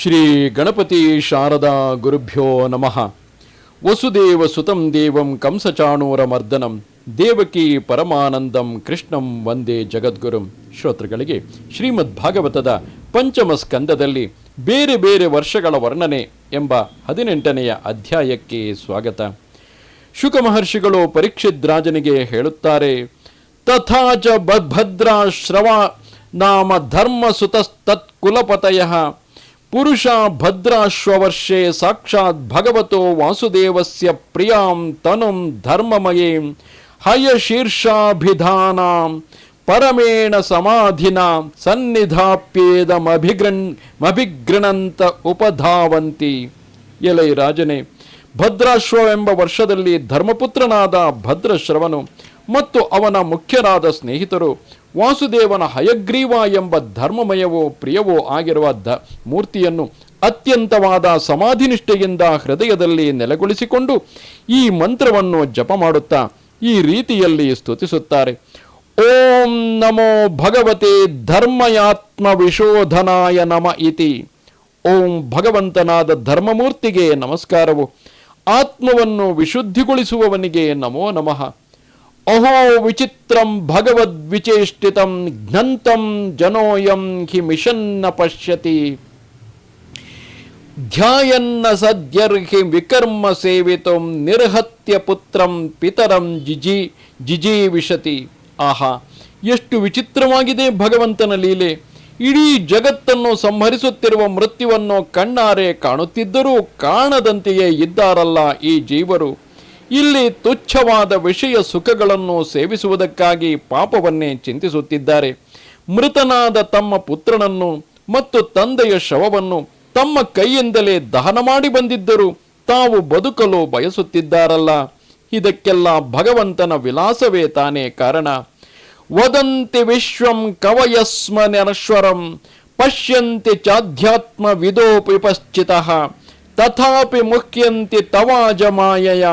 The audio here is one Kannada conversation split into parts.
ಶ್ರೀ ಗಣಪತಿ ಶಾರದಾ ಗುರುಭ್ಯೋ ನಮಃ. ವಸುದೇವ ಸುತಂ ದೇವಂ ಕಂಸಚಾಣೂರ ಮರ್ದನಂ. ದೇವಕಿ ಪರಮಾನಂದಂ ಕೃಷ್ಣಂ ವಂದೇ ಜಗದ್ಗುರುಂ. ಶ್ರೋತೃಗಳಿಗೆ ಶ್ರೀಮದ್ ಭಾಗವತದ ಪಂಚಮ ಸ್ಕಂದದಲ್ಲಿ ಬೇರೆ ಬೇರೆ ವರ್ಷಗಳ ವರ್ಣನೆ ಎಂಬ ಹದಿನೆಂಟನೆಯ ಅಧ್ಯಾಯಕ್ಕೆ ಸ್ವಾಗತ. ಶುಕ ಮಹರ್ಷಿಗಳು ರಾಜನಿಗೆ ಹೇಳುತ್ತಾರೆ ತಥಾಚ ಭದ್ರಾಶ್ರವ ನಾಮ ಧರ್ಮ ಸುತಸ್ತತ್ ಕುಲಪತಯ ಪುರುಷ ಭದ್ರಾಶ್ವವರ್ಷೆ ಸಾಕ್ಷಾತ್ ಭಗವತೋ ವಾಸುದೇವಸ್ಯ ಪ್ರಿಯಾಂ ತನುಂ ಧರ್ಮಮಯೇ ಹಯ ಶೀರ್ಷಾಭಿಧಾನ ಪರಮೇಣ ಸಮಾಧಿನ ಸನ್ನಿಧಾಪ್ಯೇದಮಭಿಗೃಣ್ ಮಭಿಗೃಣಂತ ಉಪಧಾವಂತಿ. ಎಲೈ ರಾಜನೇ, ಭದ್ರಾಶ್ವವೆಂಬ ವರ್ಷದಲ್ಲಿ ಧರ್ಮಪುತ್ರನಾದ ಭದ್ರಶ್ರವನು ಮತ್ತು ಅವನ ಮುಖ್ಯರಾದ ಸ್ನೇಹಿತರು ವಾಸುದೇವನ ಹಯಗ್ರೀವ ಎಂಬ ಧರ್ಮಮಯವೋ ಪ್ರಿಯವೋ ಆಗಿರುವ ದ ಮೂರ್ತಿಯನ್ನು ಅತ್ಯಂತವಾದ ಸಮಾಧಿನಿಷ್ಠೆಯಿಂದ ಹೃದಯದಲ್ಲಿ ನೆಲೆಗೊಳಿಸಿಕೊಂಡು ಈ ಮಂತ್ರವನ್ನು ಜಪ ಮಾಡುತ್ತಾ ಈ ರೀತಿಯಲ್ಲಿ ಸ್ತುತಿಸುತ್ತಾರೆ. ಓಂ ನಮೋ ಭಗವತೆ ಧರ್ಮಯಾತ್ಮ ವಿಶೋಧನಾಯ ನಮ ಇತಿ. ಓಂ ಭಗವಂತನಾದ ಧರ್ಮಮೂರ್ತಿಗೆ ನಮಸ್ಕಾರವು. ಆತ್ಮವನ್ನು ವಿಶುದ್ಧಿಗೊಳಿಸುವವನಿಗೆ ನಮೋ ನಮಃ. ಅಹೋ ವಿಚಿತ್ರಂ ಭಗವದ್ವಿಚೇಷ್ಟಿತಂ ಘ್ನಂತಂ ಜನೋಯಂ ಹಿ ಮಿಷನ್ನ ಪಶ್ಯತಿ ಧ್ಯಾಯನ್ನ ಸದ್ಯರ್ಹಿ ವಿಕರ್ಮ ಸೇವಿತಂ ನಿರ್ಹತ್ಯ ಪುತ್ರಂ ಪಿತರಂ ಜಿಜಿ ಜಿಜೀವಿಷತಿ ಆಹಾ ಎಷ್ಟು ವಿಚಿತ್ರವಾಗಿದೆ ಭಗವಂತನ ಲೀಲೆ! ಇಡೀ ಜಗತ್ತನ್ನು ಸಂಹರಿಸುತ್ತಿರುವ ಮೃತ್ಯುವನ್ನು ಕಣ್ಣಾರೆ ಕಾಣುತ್ತಿದ್ದರೂ ಕಾಣದಂತೆಯೇ ಇದ್ದಾರಲ್ಲ ಈ ಜೀವರು. ಇಲ್ಲಿ ತುಚ್ಛವಾದ ವಿಷಯ ಸುಖಗಳನ್ನು ಸೇವಿಸುವುದಕ್ಕಾಗಿ ಪಾಪವನ್ನೇ ಚಿಂತಿಸುತ್ತಿದ್ದಾರೆ. ಮೃತನಾದ ತಮ್ಮ ಪುತ್ರನನ್ನು ಮತ್ತು ತಂದೆಯ ಶವವನ್ನು ತಮ್ಮ ಕೈಯಿಂದಲೇ ದಹನ ಮಾಡಿ ಬಂದಿದ್ದರು ತಾವು ಬದುಕಲು ಬಯಸುತ್ತಿದ್ದಾರಲ್ಲ. ಇದಕ್ಕೆಲ್ಲ ಭಗವಂತನ ವಿಲಾಸವೇ ತಾನೇ ಕಾರಣ. ವದಂತಿ ವಿಶ್ವಂ ಕವಯಸ್ಮ ನರಶ್ವರಂ ಪಶ್ಯಂತಿ ಚಾಧ್ಯಾತ್ಮ ವಿದೋಪಿ ಪಶ್ಚಿತಃ. ತಥಾಪಿ ಮುಖ್ಯಂತಿ ತವಾಜ ಮಾಯಯ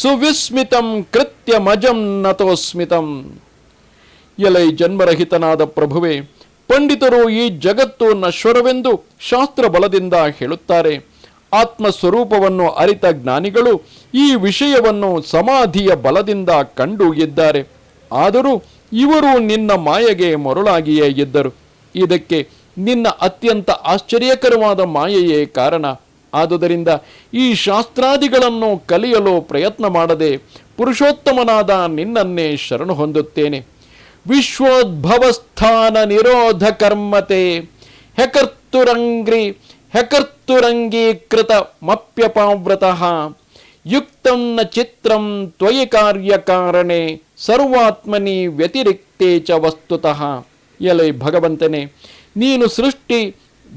ಸುವಿಸ್ಮಿತಂ ಕೃತ್ಯ ಮಜಂ ನತೋಸ್ಮಿತಂ ಎಲೈ ಜನ್ಮರಹಿತನಾದ ಪ್ರಭುವೆ ಪಂಡಿತರು ಈ ಜಗತ್ತು ನಶ್ವರವೆಂದು ಶಾಸ್ತ್ರ ಬಲದಿಂದ ಹೇಳುತ್ತಾರೆ ಆತ್ಮ ಸ್ವರೂಪವನ್ನು ಅರಿತ ಜ್ಞಾನಿಗಳು ಈ ವಿಷಯವನ್ನು ಸಮಾಧಿಯ ಬಲದಿಂದ ಕಂಡು ಇದ್ದಾರೆ ಆದರೂ ಇವರು ನಿನ್ನ ಮಾಯೆಗೆ ಮರುಳಾಗಿಯೇ ಇದ್ದರು, ಇದಕ್ಕೆ ನಿನ್ನ ಅತ್ಯಂತ ಆಶ್ಚರ್ಯಕರವಾದ ಮಾಯೆಯೇ ಕಾರಣ. ಆದುದರಿಂದ ಈ ಶಾಸ್ತ್ರಾದಿಗಳನ್ನು ಕಲಿಯಲು ಪ್ರಯತ್ನ ಮಾಡದೆ ಪುರುಷೋತ್ತಮನಾದ ನಿನ್ನನ್ನೇ ಶರಣು ಹೊಂದುತ್ತೇನೆ. ವಿಶ್ವೋದ್ಭವಸ್ಥಾನ ನಿರೋಧ ಕರ್ಮತೆ ಹೆಕರ್ತುರಂಗ್ರಿ ಹೆಕರ್ತುರಂಗೀಕೃತ ಮಪ್ಯಪಾವ್ರತಃ ಯುಕ್ತಂ ನ ಚಿತ್ರಂ ತ್ವಯಿ ಕಾರ್ಯಕಾರಣೆ ಸರ್ವಾತ್ಮನಿ ವ್ಯತಿರಿಕ್ತೇ ಚ ವಸ್ತುತಃ. ಎಲೈ ಭಗವಂತನೇ, ನೀನು ಸೃಷ್ಟಿ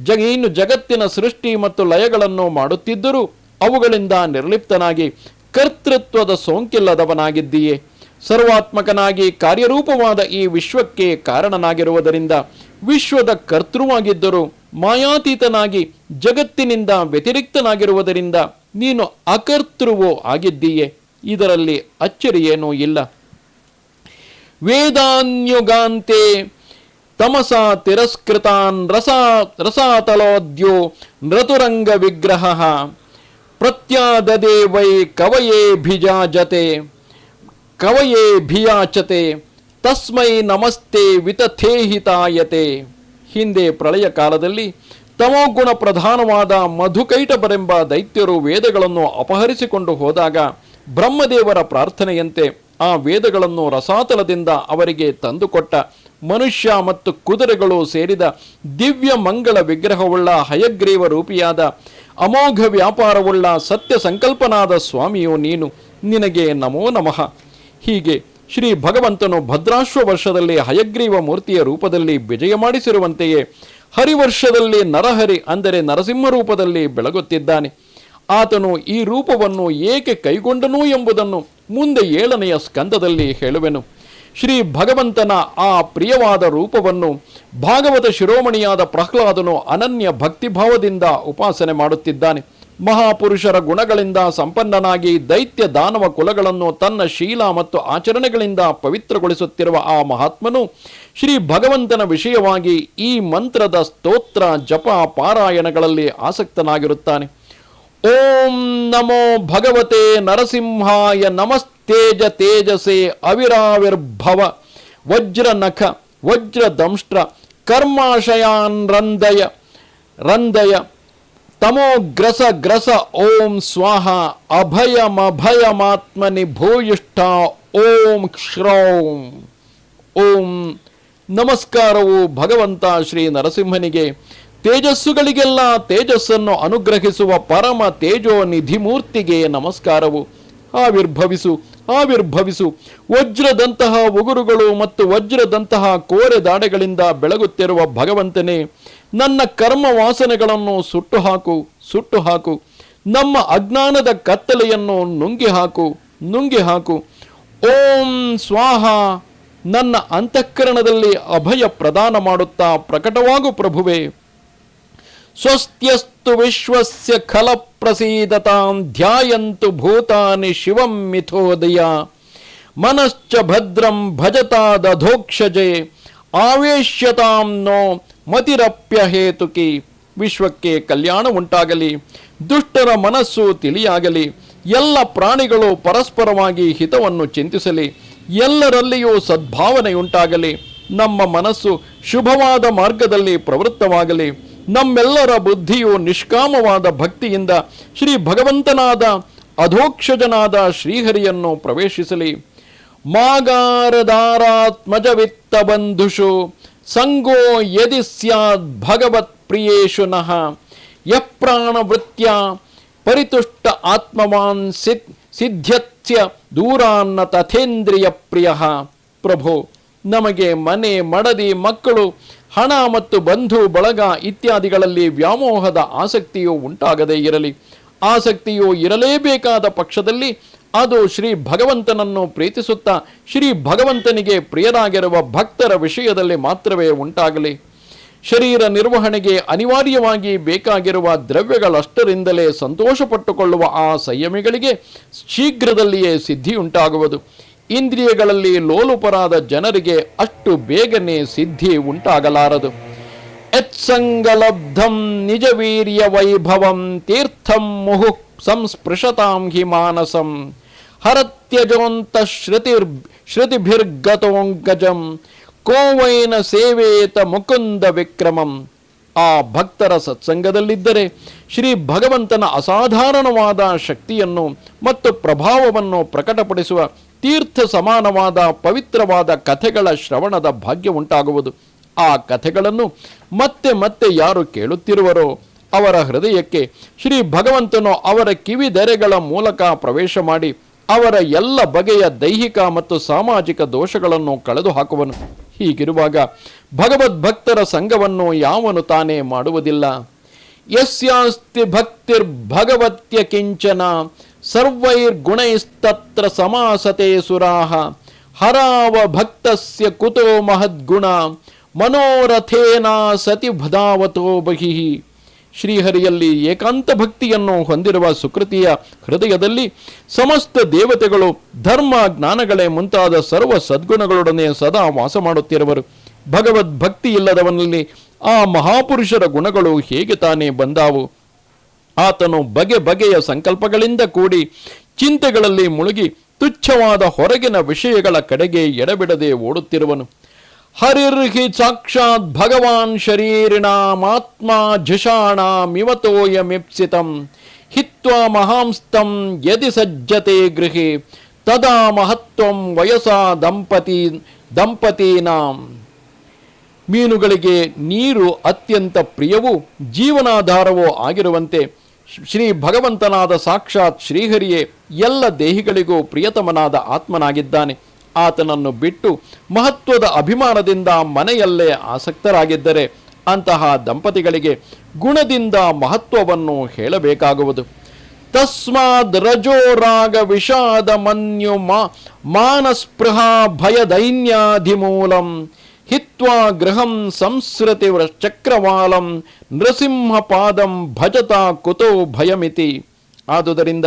ಜಗ ಇನ್ನು ಜಗತ್ತಿನ ಸೃಷ್ಟಿ ಮತ್ತು ಲಯಗಳನ್ನು ಮಾಡುತ್ತಿದ್ದರೂ ಅವುಗಳಿಂದ ನಿರ್ಲಿಪ್ತನಾಗಿ ಕರ್ತೃತ್ವದ ಸೋಂಕಿಲ್ಲದವನಾಗಿದ್ದೀಯೇ. ಸರ್ವಾತ್ಮಕನಾಗಿ ಕಾರ್ಯರೂಪವಾದ ಈ ವಿಶ್ವಕ್ಕೆ ಕಾರಣನಾಗಿರುವುದರಿಂದ ವಿಶ್ವದ ಕರ್ತೃವಾಗಿದ್ದರೂ ಮಾಯಾತೀತನಾಗಿ ಜಗತ್ತಿನಿಂದ ವ್ಯತಿರಿಕ್ತನಾಗಿರುವುದರಿಂದ ನೀನು ಅಕರ್ತೃವೋ ಆಗಿದ್ದೀಯೆ. ಇದರಲ್ಲಿ ಅಚ್ಚರಿಯೇನೂ ಇಲ್ಲ. ವೇದಾನ್ಯುಗಾಂತೆ ತಮಸ ತಿರಸ್ಕೃತಾನ್ ರಸ ರಸಾತಲೋದ್ಯೋ ನೃತುರಂಗ ವಿಗ್ರಹ. ಪ್ರತ್ಯಾದದೆ ವೈ ಕವಯೇ ಭಿಜಾಜತೆ, ಕವಯೇ ಭಿಯಾಚತೆ, ತಸ್ಮೈ ನಮಸ್ತೆ ವಿತಥೇಹಿತಾಯತೆ. ಹಿಂದೆ ಪ್ರಳಯ ಕಾಲದಲ್ಲಿ ತಮೋಗುಣ ಪ್ರಧಾನವಾದ ಮಧುಕೈಟಬರೆಂಬ ದೈತ್ಯರು ವೇದಗಳನ್ನು ಅಪಹರಿಸಿಕೊಂಡು ಹೋದಾಗ ಬ್ರಹ್ಮದೇವರ ಪ್ರಾರ್ಥನೆಯಂತೆ ಆ ವೇದಗಳನ್ನು ರಸಾತಲದಿಂದ ಅವರಿಗೆ ತಂದುಕೊಟ್ಟ ಮನುಷ್ಯ ಮತ್ತು ಕುದುರೆಗಳು ಸೇರಿದ ದಿವ್ಯ ಮಂಗಳ ವಿಗ್ರಹವುಳ್ಳ ಹಯಗ್ರೀವ ರೂಪಿಯಾದ ಅಮೋಘ ವ್ಯಾಪಾರವುಳ್ಳ ಸತ್ಯ ಸಂಕಲ್ಪನಾದ ಸ್ವಾಮಿಯು ನೀನು ನಿನಗೆ ನಮೋ ನಮಃ. ಹೀಗೆ ಶ್ರೀ ಭಗವಂತನು ಭದ್ರಾಶ್ವ ವರ್ಷದಲ್ಲಿ ಹಯಗ್ರೀವ ಮೂರ್ತಿಯ ರೂಪದಲ್ಲಿ ವಿಜಯ ಮಾಡಿಸಿರುವಂತೆಯೇ ಹರಿವರ್ಷದಲ್ಲಿ ನರಹರಿ ಅಂದರೆ ನರಸಿಂಹ ರೂಪದಲ್ಲಿ ಬೆಳಗುತ್ತಿದ್ದಾನೆ. ಆತನು ಈ ರೂಪವನ್ನು ಏಕೆ ಕೈಗೊಂಡನು ಎಂಬುದನ್ನು ಮುಂದೆ ಏಳನೆಯ ಸ್ಕಂದದಲ್ಲಿ ಹೇಳುವೆನು. ಶ್ರೀ ಭಗವಂತನ ಆ ಪ್ರಿಯವಾದ ರೂಪವನ್ನು ಭಾಗವತ ಶಿರೋಮಣಿಯಾದ ಪ್ರಹ್ಲಾದನು ಅನನ್ಯ ಭಕ್ತಿಭಾವದಿಂದ ಉಪಾಸನೆ ಮಾಡುತ್ತಿದ್ದಾನೆ. ಮಹಾಪುರುಷರ ಗುಣಗಳಿಂದ ಸಂಪನ್ನನಾಗಿ ದೈತ್ಯ ದಾನವ ಕುಲಗಳನ್ನು ತನ್ನ ಶೀಲ ಮತ್ತು ಆಚರಣೆಗಳಿಂದ ಪವಿತ್ರಗೊಳಿಸುತ್ತಿರುವ ಆ ಮಹಾತ್ಮನು ಶ್ರೀ ಭಗವಂತನ ವಿಷಯವಾಗಿ ಈ ಮಂತ್ರದ ಸ್ತೋತ್ರ, ಜಪ, ಪಾರಾಯಣಗಳಲ್ಲಿ ಆಸಕ್ತನಾಗಿರುತ್ತಾನೆ. ಓಂ ನಮೋ ಭಗವತೆ ನರಸಿಂಹಾಯ ನಮಸ್ತೇಜ ತೇಜಸೆ ಅವಿರಾವಿರ್ಭವ ವಜ್ರ ನಖ ವಜ್ರ ದಂಷ್ಟ್ರ ಕರ್ಮಾಶಯಾನ್ ರಂದಯ ರಂದಯ, ತಮೋಗ್ರಸ ಗ್ರಸ ಓಂ ಸ್ವಾಹ, ಅಭಯಮಭಯಮಾತ್ಮನಿ ಭೂಯಿಷ್ಠ ಓಂ ಶ್ರೌಂ. ಓಂ ನಮಸ್ಕಾರವು ಭಗವಂತ ಶ್ರೀ ನರಸಿಂಹನಿಗೆ. ತೇಜಸ್ಸುಗಳಿಗೆಲ್ಲ ತೇಜಸ್ಸನ್ನು ಅನುಗ್ರಹಿಸುವ ಪರಮ ತೇಜೋ ನಿಧಿಮೂರ್ತಿಗೆ ನಮಸ್ಕಾರವು. ಆವಿರ್ಭವಿಸು. ಆವಿರ್ಭವಿಸು. ವಜ್ರದಂತಹ ಉಗುರುಗಳು ಮತ್ತು ವಜ್ರದಂತಹ ಕೋರೆ ದಾಡೆಗಳಿಂದ ಬೆಳಗುತ್ತಿರುವ ಭಗವಂತನೇ, ನನ್ನ ಕರ್ಮ ವಾಸನೆಗಳನ್ನು ಸುಟ್ಟು ಹಾಕು ಸುಟ್ಟು ಹಾಕು ನಮ್ಮ ಅಜ್ಞಾನದ ಕತ್ತಲೆಯನ್ನು ನುಂಗಿ ಹಾಕು ನುಂಗಿ ಹಾಕು ಓಂ ಸ್ವಾಹ. ನನ್ನ ಅಂತಃಕರಣದಲ್ಲಿ ಅಭಯ ಪ್ರದಾನ ಮಾಡುತ್ತಾ ಪ್ರಕಟವಾಗು ಪ್ರಭುವೇ. ಸ್ವಸ್ತ್ಯಸ್ತು ವಿಶ್ವಸ್ಯ ಖಲ ಪ್ರಸೀದತಾಂ ಧ್ಯಾಯಂತು ಭೂತಾನಿ ಶಿವಂ ಮಿಥೋದಯ. ಮನಶ್ಚ ಭದ್ರಂ ಭಜತಾದಧೋಕ್ಷಜೆ. ಆವೇಶ್ಯತಾಂ ನೋ ಮತಿರಪ್ಯ ಹೇತುಕಿ. ವಿಶ್ವಕ್ಕೆ ಕಲ್ಯಾಣ ಉಂಟಾಗಲಿ. ದುಷ್ಟರ ಮನಸ್ಸು ತಿಳಿಯಾಗಲಿ. ಎಲ್ಲ ಪ್ರಾಣಿಗಳು ಪರಸ್ಪರವಾಗಿ ಹಿತವನ್ನು ಚಿಂತಿಸಲಿ. ಎಲ್ಲರಲ್ಲಿಯೂ ಸದ್ಭಾವನೆಯುಂಟಾಗಲಿ. ನಮ್ಮ ಮನಸ್ಸು ಶುಭವಾದ ಮಾರ್ಗದಲ್ಲಿ ಪ್ರವೃತ್ತವಾಗಲಿ. ನಮ್ಮೆಲ್ಲರ ಬುದ್ಧಿಯು ನಿಷ್ಕಾಮವಾದ ಭಕ್ತಿಯಿಂದ ಶ್ರೀ ಭಗವಂತನಾದ ಅಧೋಕ್ಷಜನಾದ ಶ್ರೀಹರಿಯನ್ನು ಪ್ರವೇಶಿಸಲಿ. ಮಾಗಾರದಾರಾತ್ಮಜವಿತ್ತ ಬಂಧುಷು ಸಂಗೋ ಯದಿ ಸ್ಯಾದ್ ಭಗವತ್ ಪ್ರಿಯೇಶು ನಃ. ಯಪ್ರಾಣವೃತ್ಯ ಪರಿತುಷ್ಟ ಆತ್ಮವಾನ್ ಸಿದ್ ಸಿದ್ಧತ್ಯ ದೂರಾನ್ನ ತಥೇಂದ್ರಿಯ ಪ್ರಿಯ. ಪ್ರಭು, ನಮಗೆ ಮನೆ ಮಡದಿ ಮಕ್ಕಳು ಹಣ ಮತ್ತು ಬಂಧು, ಬಳಗ ಇತ್ಯಾದಿಗಳಲ್ಲಿ ವ್ಯಾಮೋಹದ ಆಸಕ್ತಿಯು ಉಂಟಾಗದೇ ಇರಲಿ. ಆಸಕ್ತಿಯು ಇರಲೇಬೇಕಾದ ಪಕ್ಷದಲ್ಲಿ ಅದು ಶ್ರೀ ಭಗವಂತನನ್ನು ಪ್ರೀತಿಸುತ್ತಾ, ಶ್ರೀ ಭಗವಂತನಿಗೆ ಪ್ರಿಯರಾಗಿರುವ ಭಕ್ತರ ವಿಷಯದಲ್ಲಿ ಮಾತ್ರವೇ ಉಂಟಾಗಲಿ. ಶರೀರ ನಿರ್ವಹಣೆಗೆ ಅನಿವಾರ್ಯವಾಗಿ ಬೇಕಾಗಿರುವ ದ್ರವ್ಯಗಳಷ್ಟರಿಂದಲೇ ಸಂತೋಷಪಟ್ಟುಕೊಳ್ಳುವ ಆ ಸಂಯಮಿಗಳಿಗೆ ಶೀಘ್ರದಲ್ಲಿಯೇ ಸಿದ್ಧಿಯುಂಟಾಗುವುದು. ಇಂದ್ರಿಯಗಳಲ್ಲಿ ಲೋಲುಪರಾದ ಜನರಿಗೆ ಅಷ್ಟು ಬೇಗನೆ ಸಿದ್ಧಿ ಉಂಟಾಗಲಾರದು. ಯತ್ಸಂಗಲಬ್ಧಂ ನಿಜವೀರ್ಯ ವೈಭವಂ ತೀರ್ಥಂ ಮುಹು ಸಂಸ್ಪೃಶತಾಂ ಹಿ ಮಾನಸಂ ಹರತ್ಯಜೋಂತ ಶ್ರುತಿರ್ ಶ್ರುತಿಭಿರ್ಗತೋಂಗಜಂ ಕೋವೈನ ಸೇವೇತ ಮುಕುಂದ ವಿಕ್ರಮಂ. ಆ ಭಕ್ತರ ಸತ್ಸಂಗದಲ್ಲಿದ್ದರೆ ಶ್ರೀ ಭಗವಂತನ ಅಸಾಧಾರಣವಾದ ಶಕ್ತಿಯನ್ನು ಮತ್ತು ಪ್ರಭಾವವನ್ನು ಪ್ರಕಟಪಡಿಸುವ ತೀರ್ಥ ಸಮಾನವಾದ ಪವಿತ್ರವಾದ ಕಥೆಗಳ ಶ್ರವಣದ ಭಾಗ್ಯ ಉಂಟಾಗುವುದು. ಆ ಕಥೆಗಳನ್ನು ಮತ್ತೆ ಮತ್ತೆ ಯಾರು ಕೇಳುತ್ತಿರುವರೋ ಅವರ ಹೃದಯಕ್ಕೆ ಶ್ರೀ ಭಗವಂತನು ಅವರ ಕಿವಿದೆರೆಗಳ ಮೂಲಕ ಪ್ರವೇಶ ಮಾಡಿ ಅವರ ಎಲ್ಲ ಬಗೆಯ ದೈಹಿಕ ಮತ್ತು ಸಾಮಾಜಿಕ ದೋಷಗಳನ್ನು ಕಳೆದು ಹಾಕುವನು ಹೀಗಿರುವಾಗ ಭಗವದ್ಭಕ್ತರ ಸಂಘವನ್ನು ಯಾವನು ತಾನೇ ಮಾಡುವುದಿಲ್ಲ? ಯಸ್ಯಾಸ್ತಿ ಭಕ್ತಿರ್ಭಗವತ್ಯ ಕಿಂಚನ ಸರ್ವೈರ್ಗುಣೈಸ್ತತ್ರ ಸಮಾಸತೆ ಸುರಾಹ. ಹರಾವ ಭಕ್ತಸ್ಯ ಕುತೋ ಮಹದ್ಗುಣ. ಮನೋರಥೇನಾ ಸತಿ ಭದಾವತೋ ಬಹಿ. ಶ್ರೀಹರಿಯಲ್ಲಿ ಏಕಾಂತ ಭಕ್ತಿಯನ್ನು ಹೊಂದಿರುವ ಸುಕೃತಿಯ ಹೃದಯದಲ್ಲಿ ಸಮಸ್ತ ದೇವತೆಗಳು ಧರ್ಮ ಜ್ಞಾನಗಳೇ ಮುಂತಾದ ಸರ್ವ ಸದ್ಗುಣಗಳೊಡನೆ ಸದಾ ವಾಸ ಮಾಡುತ್ತಿರುವರು. ಭಗವದ್ ಭಕ್ತಿ ಇಲ್ಲದವನಲ್ಲಿ ಆ ಮಹಾಪುರುಷರ ಗುಣಗಳು ಹೇಗೆ ತಾನೇ ಬಂದಾವು? ಆತನು ಬಗೆ ಬಗೆಯ ಸಂಕಲ್ಪಗಳಿಂದ ಕೂಡಿ ಚಿಂತೆಗಳಲ್ಲಿ ಮುಳುಗಿ ತುಚ್ಛವಾದ ಹೊರಗಿನ ವಿಷಯಗಳ ಕಡೆಗೆ ಎಡಬಿಡದೆ ಓಡುತ್ತಿರುವನು. ಹರಿರ್ಹಿ ಸಾಕ್ಷಾತ್ ಭಗವಾನ್ ಶರೀರಿಣಾಮಾತ್ಮ ಝಷಾಣಾಮಿವತೋಯಮಿಪ್ಸಿತಂ ಹಿತ್ವಾ ಮಹಾಂಸ್ತಂ ಯದಿ ಸಜ್ಜತೆ ಗೃಹೆ. ತದಾ ಮಹತ್ವಂ ವಯಸ ದಂಪತಿ, ದಂಪತೀನಾಂ. ಮೀನುಗಳಿಗೆ ನೀರು ಅತ್ಯಂತ ಪ್ರಿಯವೂ ಜೀವನಾಧಾರವೂ ಆಗಿರುವಂತೆ ಶ್ರೀ ಭಗವಂತನಾದ ಸಾಕ್ಷಾತ್ ಶ್ರೀಹರಿಯೇ, ಎಲ್ಲ ದೇಹಿಗಳಿಗೂ ಪ್ರಿಯತಮನಾದ ಆತ್ಮನಾಗಿದ್ದಾನೆ. ಆತನನ್ನು ಬಿಟ್ಟು ಮಹತ್ವದ ಅಭಿಮಾನದಿಂದ ಮನೆಯಲ್ಲೇ ಆಸಕ್ತರಾಗಿದ್ದರೆ ಅಂತಹ ದಂಪತಿಗಳಿಗೆ ಗುಣದಿಂದ ಮಹತ್ವವನ್ನು ಹೇಳಬೇಕಾಗುವುದು. ತಸ್ಮಾದ ರಜೋ ರಾಗ ವಿಷಾದ ಮನ್ಯು ಮಾನಸ್ಪೃಹಾ ಭಯ ದೈನ್ಯಾಧಿಮೂಲಂ ಹಿತ್ವಾ ಗೃಹಂ ಸಂಸ್ಕೃತಿ ಚಕ್ರವಾಲಂ ನೃಸಿಂಹ ಪಾದಂ ಭಜತಾ ಕುತೋ ಭಯಮಿತಿ ಆದುದರಿಂದ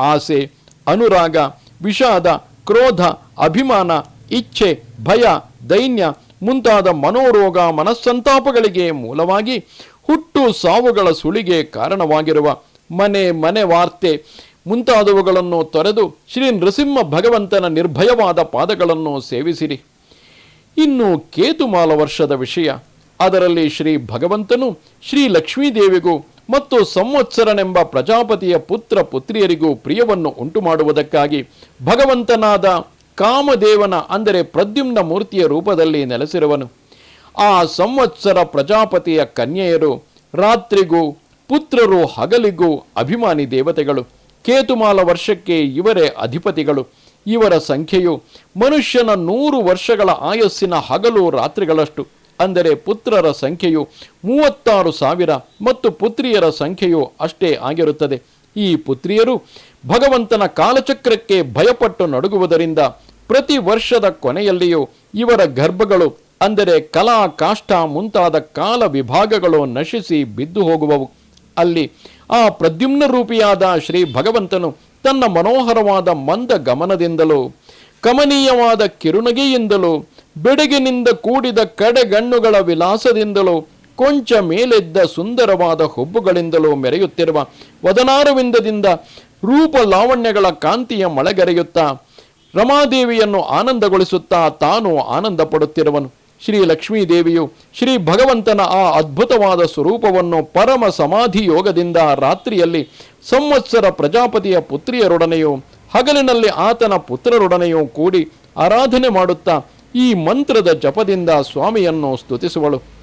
ಆಸೆ ಅನುರಾಗ ವಿಷಾದ ಕ್ರೋಧ ಅಭಿಮಾನ ಇಚ್ಛೆ ಭಯ, ದೈನ್ಯ ಮುಂತಾದ ಮನೋರೋಗ ಮನಸ್ಸಂತಾಪಗಳಿಗೆ ಮೂಲವಾಗಿ ಹುಟ್ಟು ಸಾವುಗಳ ಸುಳಿಗೆ ಕಾರಣವಾಗಿರುವ ಮನೆ ಮನೆ ವಾರ್ತೆ ಮುಂತಾದವುಗಳನ್ನು ತೊರೆದು ಶ್ರೀ ನೃಸಿಂಹ ಭಗವಂತನ ನಿರ್ಭಯವಾದ ಪಾದಗಳನ್ನು ಸೇವಿಸಿರಿ. ಇನ್ನು ಕೇತುಮಾಲ ವರ್ಷದ ವಿಷಯ. ಅದರಲ್ಲಿ ಶ್ರೀ ಭಗವಂತನು ಶ್ರೀ ಲಕ್ಷ್ಮೀದೇವಿಗೂ ಮತ್ತು ಸಂವತ್ಸರನೆಂಬ ಪ್ರಜಾಪತಿಯ ಪುತ್ರ ಪುತ್ರಿಯರಿಗೂ ಪ್ರಿಯವನ್ನು ಉಂಟು ಮಾಡುವುದಕ್ಕಾಗಿ ಭಗವಂತನಾದ ಕಾಮದೇವನ ಅಂದರೆ ಪ್ರದ್ಯುಮ್ನ ಮೂರ್ತಿಯ ರೂಪದಲ್ಲಿ ನೆಲೆಸಿರುವನು. ಆ ಸಂವತ್ಸರ ಪ್ರಜಾಪತಿಯ ಕನ್ಯೆಯರು ರಾತ್ರಿಗೂ, ಪುತ್ರರು ಹಗಲಿಗೂ ಅಭಿಮಾನಿ ದೇವತೆಗಳು. ಕೇತುಮಾಲ ವರ್ಷಕ್ಕೆ ಇವರೇ ಅಧಿಪತಿಗಳು. ಇವರ ಸಂಖ್ಯೆಯು ಮನುಷ್ಯನ ನೂರು ವರ್ಷಗಳ ಆಯಸ್ಸಿನ ಹಗಲು ರಾತ್ರಿಗಳಷ್ಟು. ಅಂದರೆ ಪುತ್ರರ ಸಂಖ್ಯೆಯು ಮೂವತ್ತಾರು ಸಾವಿರ ಮತ್ತು ಪುತ್ರಿಯರ ಸಂಖ್ಯೆಯು ಅಷ್ಟೇ ಆಗಿರುತ್ತದೆ. ಈ ಪುತ್ರಿಯರು ಭಗವಂತನ ಕಾಲಚಕ್ರಕ್ಕೆ ಭಯಪಟ್ಟು ನಡುಗುವುದರಿಂದ ಪ್ರತಿ ವರ್ಷದ ಕೊನೆಯಲ್ಲಿಯೂ ಇವರ ಗರ್ಭಗಳು, ಅಂದರೆ ಕಲಾ ಕಾಷ್ಟ ಮುಂತಾದ ಕಾಲ ವಿಭಾಗಗಳು ನಶಿಸಿ ಬಿದ್ದು ಹೋಗುವವು. ಅಲ್ಲಿ ಆ ಪ್ರದ್ಯುಮ್ನ ರೂಪಿಯಾದ ಶ್ರೀ ಭಗವಂತನು ತನ್ನ ಮನೋಹರವಾದ ಮಂದ ಗಮನದಿಂದಲೂ, ಕಮನೀಯವಾದ ಕಿರುನಗೆಯಿಂದಲೂ, ಬೆಡಗಿನಿಂದ ಕೂಡಿದ ಕಡೆಗಣ್ಣುಗಳ ವಿಲಾಸದಿಂದಲೂ, ಕೊಂಚ ಮೇಲೆದ್ದ ಸುಂದರವಾದ ಹುಬ್ಬುಗಳಿಂದಲೂ ಮೆರೆಯುತ್ತಿರುವ ವದನಾರವಿಂದದಿಂದ ರೂಪ ಲಾವಣ್ಯಗಳ ಕಾಂತಿಯ ಮಳೆಗರೆಯುತ್ತಾ, ರಮಾದೇವಿಯನ್ನು ಆನಂದಗೊಳಿಸುತ್ತಾ ತಾನು ಆನಂದ ಪಡುತ್ತಿರುವನು ಶ್ರೀ ಲಕ್ಷ್ಮೀದೇವಿಯು ಶ್ರೀ ಭಗವಂತನ ಆ ಅದ್ಭುತವಾದ ಸ್ವರೂಪವನ್ನು ಪರಮ ಸಮಾಧಿ ಯೋಗದಿಂದ ರಾತ್ರಿಯಲ್ಲಿ ಸಂವತ್ಸರ ಪ್ರಜಾಪತಿಯ ಪುತ್ರಿಯರೊಡನೆಯೂ, ಹಗಲಿನಲ್ಲಿ ಆತನ ಪುತ್ರರೊಡನೆಯೂ ಕೂಡಿ ಆರಾಧನೆ ಮಾಡುತ್ತಾ ಈ ಮಂತ್ರದ ಜಪದಿಂದ ಸ್ವಾಮಿಯನ್ನು ಸ್ತುತಿಸುವಳು.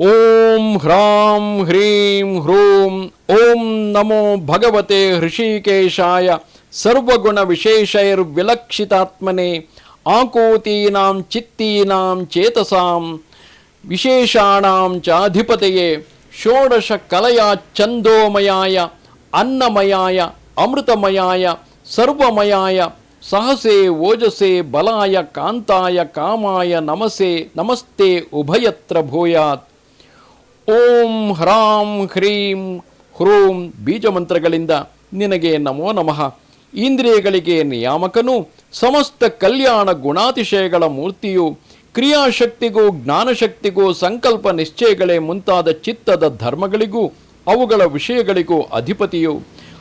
ಓಂ ಹ್ರಾಂ ಹ್ರೀಂ ಹ್ರೂಂ, ಓಂ ನಮೋ ಭಗವತೆ ಹೃಷಿಕೇಶಾಯ, ಸರ್ವಗುಣ ವಿಶೇಷೈರ್ವಿಲಕ್ಷಿತಾತ್ಮನೆ ಆಕೂತೀನಾಂ ಚಿತ್ತೀನಾಂ ಚೇತಸಾಂ ವಿಶೇಷಾಣಾಂ ಚಾಧಿಪತೆಯೇ ಷೋಡಶ ಕಲೆಯ ಛಂದೋಮಯಾಯ, ಅನ್ನಮಯಾಯ, ಅಮೃತಮಯಾಯ, ಸರ್ವಮಯಾಯ, ಸಹಸೆ ಓಜಸೆ ಬಲಾಯ, ಕಾಂತಾಯ, ಕಾಮಾಯ, ನಮಸೆ, ನಮಸ್ತೆ ಉಭಯತ್ರ ಭೂಯಾತ್. ಓಂ ಹ್ರಾಂ ಹ್ರೀಂ ಹ್ರೂಂ ಬೀಜಮಂತ್ರಗಳಿಂದ ನಿನಗೆ ನಮೋ ನಮಃ. ಇಂದ್ರಿಯಗಳಿಗೆ ನಿಯಾಮಕನು ಸಮಸ್ತ ಕಲ್ಯಾಣ ಗುಣಾತಿಶಯಗಳ ಮೂರ್ತಿಯು ಕ್ರಿಯಾಶಕ್ತಿಗೂ ಜ್ಞಾನಶಕ್ತಿಗೂ ಸಂಕಲ್ಪ ನಿಶ್ಚಯಗಳೇ ಮುಂತಾದ ಚಿತ್ತದ ಧರ್ಮಗಳಿಗೂ ಅವುಗಳ ವಿಷಯಗಳಿಗೂ ಅಧಿಪತಿಯು.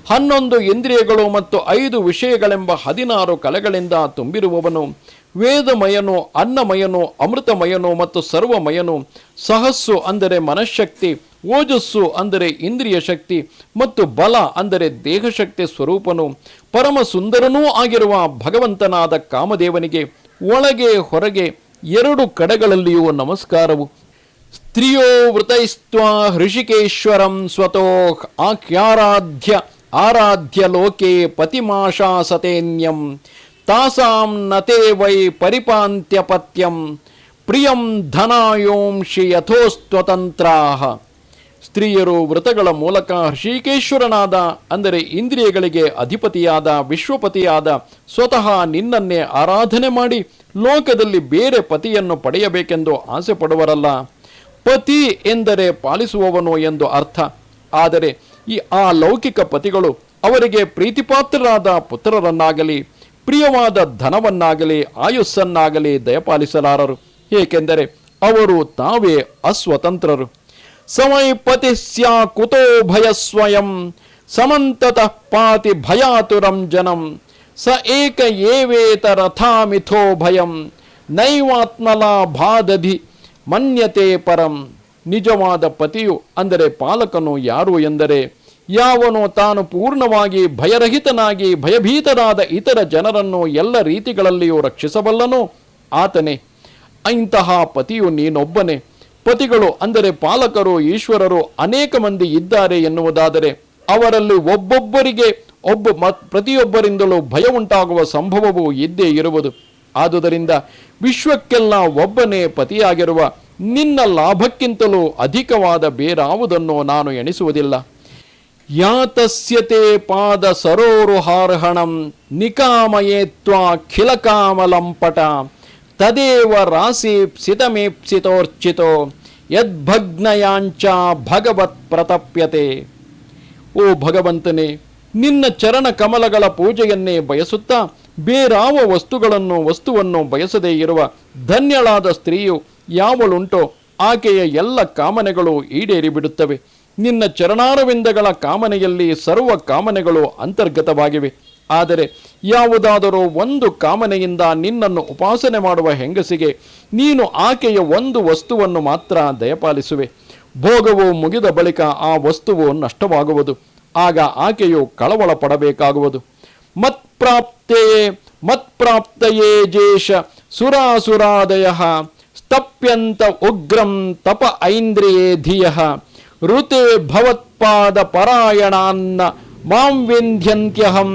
ಹನ್ನೊಂದು ಇಂದ್ರಿಯಗಳು ಮತ್ತು ಐದು ವಿಷಯಗಳೆಂಬ ಹದಿನಾರು ಕಲೆಗಳಿಂದ ತುಂಬಿರುವವನು. ವೇದಮಯನು, ಅನ್ನಮಯನು, ಅಮೃತಮಯನು ಮತ್ತು ಸರ್ವಮಯನು, ಸಹಸ್ಸು ಅಂದರೆ ಮನಃಶಕ್ತಿ, ಓಜಸ್ಸು ಅಂದರೆ ಇಂದ್ರಿಯ ಶಕ್ತಿ ಮತ್ತು ಬಲ ಅಂದರೆ ದೇಹಶಕ್ತಿ ಸ್ವರೂಪನು ಪರಮ ಸುಂದರನೂ ಆಗಿರುವ ಭಗವಂತನಾದ ಕಾಮದೇವನಿಗೆ ಒಳಗೆ ಹೊರಗೆ ಎರಡು ಕಡೆಗಳಲ್ಲಿಯೂ ನಮಸ್ಕಾರವು. ಸ್ತ್ರೀಯೋ ವೃತೈಸ್ತ್ವ ಹೃಷಿಕೇಶ್ವರಂ ಸ್ವತೋ ಆಖ್ಯಾರಾಧ್ಯ, ಆರಾಧ್ಯ ಲೋಕೆ ಪತಿಮಾಶಾಸತೇನ್ಯಂ. ತಾಸಾಂ ನತೆ ವೈ ಪರಿಪಾಂತ್ಯಪತ್ಯಂ ಪ್ರಿಯಂ ಧನಾಯೋಂಶಿ ಯಥೋಸ್ತ್ವತಂತ್ರಾಹ. ಸ್ತ್ರೀಯರು ವ್ರತಗಳ ಮೂಲಕ ಹೃಷಿಕೇಶ್ವರನಾದ ಅಂದರೆ ಇಂದ್ರಿಯಗಳಿಗೆ ಅಧಿಪತಿಯಾದ, ವಿಶ್ವಪತಿಯಾದ, ಸ್ವತಃ ನಿನ್ನನ್ನೇ ಆರಾಧನೆ ಮಾಡಿ ಲೋಕದಲ್ಲಿ ಬೇರೆ ಪತಿಯನ್ನು ಪಡೆಯಬೇಕೆಂದು ಆಸೆ ಪಡುವರಲ್ಲ ಪತಿ ಎಂದರೆ ಪಾಲಿಸುವವನು ಎಂದು ಅರ್ಥ. ಆದರೆ ಈ ಆ ಲೌಕಿಕ ಪತಿಗಳು ಅವರಿಗೆ ಪ್ರೀತಿಪಾತ್ರರಾದ ಪುತ್ರರನ್ನಾಗಲಿ ಪ್ರಿಯವಾದ ಧನವನ್ನಾಗಲಿ, ಆಯುಸ್ಸನ್ನಾಗಲಿ ದಯಪಾಲಿಸಲಾರರು. ಏಕೆಂದರೆ ಅವರು ತಾವೇ ಅಸ್ವತಂತ್ರರು. ಸಮಯಪತಿ ಕುತೋ ಭಯ ಸ್ವಯಂ, ಸಮಂತತಃ ಪಾತಿ ಭಯಾತುರಂ ಜನಂ. ಸ ಏಕ ಏವೇತ ರಥಾಮಿಥೋ ಭಯಂ, ನೈವಾತ್ಮಲಾಭಾದಧಿ ಮನ್ಯತೆ ಪರಂ. ನಿಜವಾದ ಪತಿಯು ಅಂದರೆ ಪಾಲಕನು ಯಾರು ಎಂದರೆ ಯಾವನು ತಾನು ಪೂರ್ಣವಾಗಿ ಭಯರಹಿತನಾಗಿ ಭಯಭೀತರಾದ ಇತರ ಜನರನ್ನು ಎಲ್ಲ ರೀತಿಗಳಲ್ಲಿಯೂ ರಕ್ಷಿಸಬಲ್ಲನೋ? ಆತನೇ, ಇಂತಹ ಪತಿಯು ನೀನೊಬ್ಬನೇ. ಪತಿಗಳು ಅಂದರೆ ಪಾಲಕರು, ಈಶ್ವರರು ಅನೇಕ ಮಂದಿ ಇದ್ದಾರೆ ಎನ್ನುವುದಾದರೆ ಅವರಲ್ಲಿ ಒಬ್ಬೊಬ್ಬರಿಗೆ ಒಬ್ಬ ಮ- ಪ್ರತಿಯೊಬ್ಬರಿಂದಲೂ ಭಯ ಉಂಟಾಗುವ ಸಂಭವವೂ ಇದ್ದೇ ಇರುವುದು. ಆದುದರಿಂದ ವಿಶ್ವಕ್ಕೆಲ್ಲ ಒಬ್ಬನೇ ಪತಿಯಾಗಿರುವ ನಿನ್ನ ಲಾಭಕ್ಕಿಂತಲೂ ಅಧಿಕವಾದ ಬೇರಾವುದನ್ನು ನಾನು ಎಣಿಸುವುದಿಲ್ಲ. ಯಾತಸ್ಯತೆ ಪಾದ ಸರೋರುಹಾರ್ಹಣಂ ಹಾರ್ಹಣಂ ನಿಕಾಮಯೇತ್ವಾ ಕಾಮಲಂಪಟ ತದೇವ ರಾಸೀಪ್ಸಿತಮೇಪ್ಸಿತೋರ್ಚಿತೋ ಯದ್ಭಗ್ನಯಾಂಚ ಭಗವತ್ ಪ್ರತಪ್ಯತೆ ಓ ಭಗವಂತನೇ ನಿನ್ನ ಚರಣ ಕಮಲಗಳ ಪೂಜೆಯನ್ನೇ ಬಯಸುತ್ತಾ, ಬೇರಾವ ವಸ್ತುಗಳನ್ನು, ವಸ್ತುವನ್ನು ಬಯಸದೇ ಇರುವ ಧನ್ಯಳಾದ ಸ್ತ್ರೀಯು ಯಾವಳುಂಟೋ, ಆಕೆಯ ಎಲ್ಲ ಕಾಮನೆಗಳು ಈಡೇರಿಬಿಡುತ್ತವೆ. ನಿನ್ನ ಚರಣಾರವಿಂದಗಳ ಕಾಮನೆಯಲ್ಲಿ ಸರ್ವ ಕಾಮನೆಗಳು ಅಂತರ್ಗತವಾಗಿವೆ. ಆದರೆ ಯಾವುದಾದರೂ ಒಂದು ಕಾಮನೆಯಿಂದ ನಿನ್ನನ್ನು ಉಪಾಸನೆ ಮಾಡುವ ಹೆಂಗಸಿಗೆ ನೀನು ಆಕೆಯ ಒಂದು ವಸ್ತುವನ್ನು ಮಾತ್ರ ದಯಪಾಲಿಸುವೆ. ಭೋಗವು ಮುಗಿದ ಬಳಿಕ ಆ ವಸ್ತುವು ನಷ್ಟವಾಗುವುದು. ಆಗ ಆಕೆಯು ಕಳವಳ ಪಡಬೇಕಾಗುವುದು ಮತ್ಪ್ರಾಪ್ತೆಯೇ ಮತ್ಪ್ರಾಪ್ತಯೇ ಜೇಷ ಸುರಾಸುರಾದಯ, ಸ್ತಪ್ಯಂತ ಉಗ್ರಂ ತಪ ಐಂದ್ರಿಯೇ ಧಿಯ. ಋತೆ ಭವತ್ಪಾದ ಪರಾಯಣಾನ್ನ ಮಾಂ ವಿಂಧ್ಯಂತ್ಯಹಂ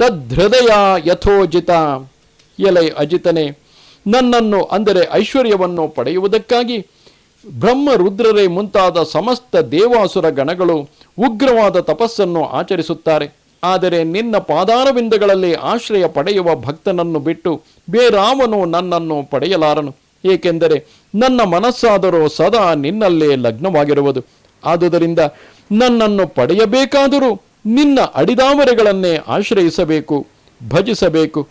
ತದ್ಹೃದಯ ಯಥೋಜಿತ ಎಲೆ ಅಜಿತನೆ, ನನ್ನನ್ನು ಅಂದರೆ ಐಶ್ವರ್ಯವನ್ನು ಪಡೆಯುವುದಕ್ಕಾಗಿ ಬ್ರಹ್ಮ ರುದ್ರರೇ ಮುಂತಾದ ಸಮಸ್ತ ದೇವಾಸುರ ಗಣಗಳು ಉಗ್ರವಾದ ತಪಸ್ಸನ್ನು ಆಚರಿಸುತ್ತಾರೆ. ಆದರೆ ನಿನ್ನ ಪಾದಾರವಿಂದಗಳಲ್ಲಿ ಆಶ್ರಯ ಪಡೆಯುವ ಭಕ್ತನನ್ನು ಬಿಟ್ಟು ಬೇರಾವನು ನನ್ನನ್ನು ಪಡೆಯಲಾರನು. ಏಕೆಂದರೆ ನನ್ನ ಮನಸ್ಸಾದರೂ ಸದಾ ನಿನ್ನಲ್ಲೇ ಲಗ್ನವಾಗಿರುವುದು. ಆದುದರಿಂದ ನನ್ನನ್ನು ಪಡೆಯಬೇಕಾದರೂ ನಿನ್ನ ಅಡಿದಾಮರೆಗಳನ್ನೇ ಆಶ್ರಯಿಸಬೇಕು, ಭಜಿಸಬೇಕು.